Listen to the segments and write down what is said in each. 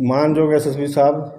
ਮਾਨਯੋਗ ਐਸਐਸਪੀ ਸਾਹਿਬ,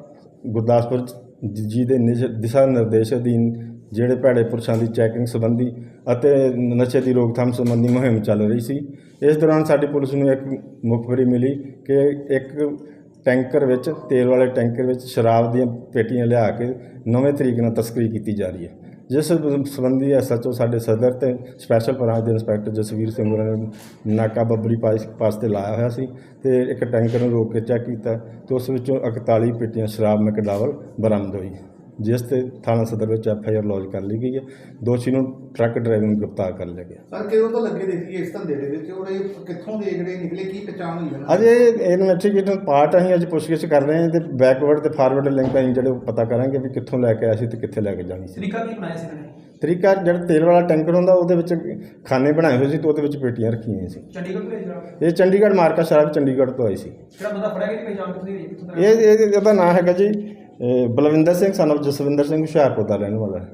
ਗੁਰਦਾਸਪੁਰ ਜੀ ਦੇ ਨਿਜ- ਦਿਸ਼ਾ ਨਿਰਦੇਸ਼ ਅਧੀਨ ਜਿਹੜੇ ਭੈੜੇ ਪੁਰਸ਼ਾਂ ਦੀ ਚੈਕਿੰਗ ਸੰਬੰਧੀ ਅਤੇ ਨਸ਼ੇ ਦੀ ਰੋਕਥਾਮ ਸੰਬੰਧੀ ਮੁਹਿੰਮ ਚੱਲ ਰਹੀ ਸੀ। ਇਸ ਦੌਰਾਨ ਸਾਡੀ ਪੁਲਿਸ ਨੂੰ ਇੱਕ ਮੁਖਬਰੀ ਮਿਲੀ ਕਿ ਇੱਕ ਟੈਂਕਰ ਵਿੱਚ, ਤੇਲ ਵਾਲੇ ਟੈਂਕਰ ਵਿੱਚ ਸ਼ਰਾਬ ਦੀਆਂ ਪੇਟੀਆਂ ਲਿਆ ਕੇ ਨਵੇਂ ਤਰੀਕੇ ਨਾਲ ਤਸਕਰੀ ਕੀਤੀ ਜਾ ਰਹੀ ਹੈ। ਜਿਸ ਸੰਬੰਧੀ ਐਸਐਚਓ ਸਾਡੇ ਸਦਰ ਤੇ ਸਪੈਸ਼ਲ ਬ੍ਰਾਂਚ ਦੇ ਇੰਸਪੈਕਟਰ ਜਸਵੀਰ ਸਿੰਘ ਹੋਰਾਂ ਨੇ ਨਾਕਾ ਬੱਬਰੀ ਪਾਸ ਪਾਸ ਤੇ ਲਾਇਆ ਹੋਇਆ ਸੀ ਤੇ ਇੱਕ ਟੈਂਕਰ ਨੂੰ ਰੋਕ ਕੇ ਚੈੱਕ ਕੀਤਾ ਤੇ ਉਸ ਵਿੱਚੋਂ 41 ਪੇਟੀਆਂ ਸ਼ਰਾਬ ਮੈਕਡਾਵਲ ਬਰਾਮਦ ਹੋਈ। ਜਿਸ ਤੇ ਥਾਣਾ ਸਦਰ ਵਿੱਚ ਐਫ ਆਈ ਆਰ ਲੌਜ ਕਰ ਲਈ ਗਈ ਹੈ। ਦੋਸ਼ੀ ਨੂੰ ਟਰੱਕ ਡਰਾਈਵਰ ਨੂੰ ਗ੍ਰਿਫਤਾਰ ਕਰ ਲਿਆ ਗਿਆ। ਸਰ ਕਿਦੋਂ ਤੋਂ ਲੱਗੇ ਦੇਖੀਏ ਇਸ ਧੰਦੇ ਦੇ ਵਿੱਚ? ਔਰ ਇਹ ਕਿੱਥੋਂ ਦੇ ਜਿਹੜੇ ਨਿਕਲੇ ਕੀ ਪਛਾਣ ਹੋਈ ਦੀ? ਅਜੇ ਇਨਵੈਸਟੀਗੇਸ਼ਨ ਪਾਰਟ ਅਸੀਂ ਅੱਜ ਪੁੱਛਗਿੱਛ ਕਰ ਰਹੇ ਹਾਂ ਤੇ ਬੈਕਵਰਡ ਤੇ ਫਾਰਵਰਡ ਲਿੰਕ ਅਸੀਂ ਜਿਹੜੇ ਪਤਾ ਕਰਾਂਗੇ ਵੀ ਕਿੱਥੋਂ ਲੈ ਕੇ ਆਏ ਸੀ ਤੇ ਕਿੱਥੇ ਲੈ ਕੇ ਜਾਣੀ ਸੀ। ਤਰੀਕਾ ਕੀ ਬਣਾਇਆ ਸੀ ਇਹਨਾਂ ਨੇ? ਤਰੀਕਾ ਜਿਹੜਾ ਤੇਲ ਵਾਲਾ ਟੈਂਕਰ ਹੁੰਦਾ ਉਹਦੇ ਵਿੱਚ ਖਾਨੇ ਬਣਾਏ ਹੋਏ ਸੀ ਤੇ ਉਹਦੇ ਵਿੱਚ ਪੇਟੀਆਂ ਰੱਖੀਆਂ ਹੋਈਆਂ ਸੀ। ਚੰਡੀਗੜ੍ਹ ਤੋਂ ਭੇਜਿਆ ਇਹ ਚੰਡੀਗੜ੍ਹ ਮਾਰਕਾ ਸ਼ਰਾਬ ਚੰਡੀਗੜ੍ਹ ਤੋਂ ਆਈ ਸੀ। ਜਿਹੜਾ ਬੰਦਾ ਫੜਿਆ ਗਿਆ ਕਿ ਪਹਿਚਾਣ ਕਿੱਥੋਂ ਦੀ ਹੋਈ? ਕਿੱਥੋਂ ਦਾ ਇਹ ਇਹ ਇਹਦਾ ਨਾਮ ਹੈਗਾ ਜੀ ਬਲਵਿੰਦਰ ਸਿੰਘ son of ਜਸਵਿੰਦਰ ਸਿੰਘ ਹੁਸ਼ਿਆਰਪੁਰ ਦਾ ਰਹਿਣ ਵਾਲਾ ਹੈ।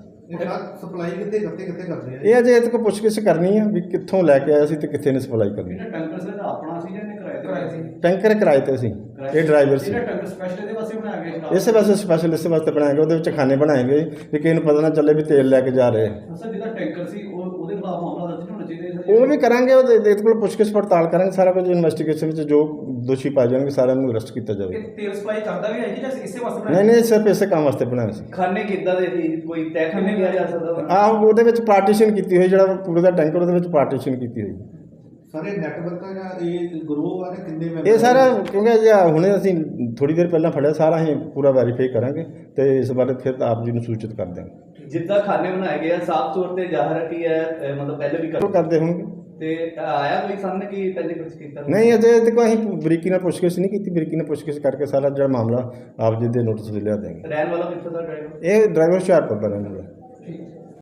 ਸਪਲਾਈ ਕਿੱਥੇ ਕਿੱਥੇ ਕਿੱਥੇ ਕਰਦੇ ਆ? ਇਹ ਅਜੇ ਇਹਦੇ ਕੋਲ ਪੁੱਛਗਿੱਛ ਕਰਨੀ ਆ ਵੀ ਕਿੱਥੋਂ ਲੈ ਕੇ ਆਇਆ ਸੀ ਤੇ ਕਿੱਥੇ ਨੇ ਸਪਲਾਈ ਕਰਨੀ। ਟੈਂਕਰ ਸਰ ਆਪਣਾ ਸੀ ਜਾਂ ਇਹਨੇ ਕਿਰਾਏ ਤੇ ਕਰਾਇਆ ਸੀ ਟੈਂਕਰ ਕਿਰਾਏ ਤੇ ਸੀ। ਇਹ ਡਰਾਈਵਰ ਸੀ। ਸਪੈਸ਼ਲ ਇਹਦੇ ਵਾਸਤੇ ਬਣਾਇਆ ਗਿਆ ਇਸੇ ਵਾਸਤੇ ਸਪੈਸ਼ਲ ਇਸੇ ਵਾਸਤੇ ਬਣਾਏ ਗਏ ਉਹਦੇ ਵਿੱਚ ਖਾਨੇ ਬਣਾਏ ਗਏ ਵੀ ਕਿਸੇ ਨੂੰ ਪਤਾ ਨਾ ਚੱਲੇ ਵੀ ਤੇਲ ਲੈ ਕੇ ਜਾ ਰਹੇ। ਆ ਸਰ ਜਿਹਦਾ ਟੈਂਕਰ ਸੀ ਉਹ ਉਹਦੇ ਖਿਲਾਫ ਮਾਮਲਾ ਦਰਜ ਹੋਣਾ ਚਾਹੀਦਾ ਹੈ ਉਹ ਵੀ ਕਰਾਂਗੇ ਉਹਦੇ ਇਹਦੇ ਕੋਲ ਪੁੱਛਗਿੱਛ ਪੜਤਾਲ ਕਰਾਂਗੇ ਸਾਰਾ ਕੁਝ ਇਨਵੈਸਟੀਗੇਸ਼ਨ ਵਿੱਚ ਜੋ ਦੋਸ਼ੀ ਪਾਏ ਜਾਣਗੇ ਸਾਰਿਆਂ ਨੂੰ ਅਰੈਸਟ ਕੀਤਾ ਜਾਵੇਗਾ ਇਹ ਤੇਲ ਸਪਲਾਈ ਕਰਦਾ ਵੀ ਹੈ ਜੀ ਜਾਂ ਇਸੇ ਵਾਸਤੇ ਨਹੀਂ ਬਣਾਇਆ ਨਹੀਂ ਸਿਰਫ ਇਸੇ ਕੰਮ ਵਾਸਤੇ ਬਣਾਇਆ ਸੀ। ਖਾਨੇ ਕਿੱਦਾਂ ਦੇ ਸੀ? ਕੋਈ ਤੈਖਾਨੇ ਕਿਹਾ ਜਾ ਸਕਦਾ ਵਾ? ਆਹ ਉਹਦੇ ਵਿੱਚ ਪਾਰਟੀਸ਼ਨ ਕੀਤੀ ਹੋਈ ਜਿਹੜਾ ਪੂਰੇ ਦਾ ਟੈਂਕਰ ਉਹਦੇ ਵਿੱਚ ਪਾਰਟੀਸ਼ਨ ਕੀਤੀ ਹੋਈ। ਸਾਰੇ ਨੈਟਵਰਕ ਆ ਜਾਂ ਇਹ ਗਰੋਹ ਆ ਜਾਂ ਕਿੰਨੇ ਮੈਂਬਰ ਇਹ ਸਾਰਾ ਕਿਉਂਕਿ ਜੇ ਹੁਣੇ ਅਸੀਂ ਥੋੜੀ ਦੇਰ ਪਹਿਲਾਂ ਫੜਿਆ ਸਾਰਾ ਅਸੀਂ ਪੂਰਾ ਵੈਰੀਫਾਈ ਕਰਾਂਗੇ ਤੇ ਇਸ ਬਾਰੇ ਫਿਰ ਆਪ ਜੀ ਨੂੰ ਸੂਚਿਤ ਕਰ ਦਿਆਂਗੇ। ਜਿੱਦਾਂ ਖਾਨੇ ਬਣਾਏ ਗਏ ਆ ਸਾਫ਼ ਤੌਰ ਤੇ ਜ਼ਾਹਰ ਹੈ ਕਿ ਇਹ ਅਹ, ਮਤਲਬ ਪਹਿਲੇ ਵੀ ਕਰ ਕਰਦੇ ਹੋਣਗੇ। ਤੇ ਆਇਆ ਕੋਈ ਸਾਹਮਣੇ ਕਿ ਪਹਿਲੇ ਕੁਝ ਕੀਤਾ ਨਹੀਂ ਅਜੇ ਤੇ ਕੋਈ ਅਸੀਂ ਬਰੀਕੀ ਨਾਲ ਪੁੱਛਗਿੱਛ ਨਹੀਂ ਕੀਤੀ ਬਰੀਕੀ ਨਾਲ ਪੁੱਛਗਿੱਛ ਕਰਕੇ ਸਾਰਾ ਜਿਹੜਾ ਮਾਮਲਾ ਆਪ ਜੀ ਦੇ ਨੋਟਿਸ ਲਿਆ ਦੇਵਾਂਗੇ ਰਹਿਣ ਵਾਲਾ ਕਿੱਥੋਂ ਦਾ ਡਰਾਈਵਰ ਇਹ ਡਰਾਈਵਰ ਹੁਸ਼ਿਆਰਪੁਰ ਦਾ ਰਹਿਣ ਵਾਲਾ।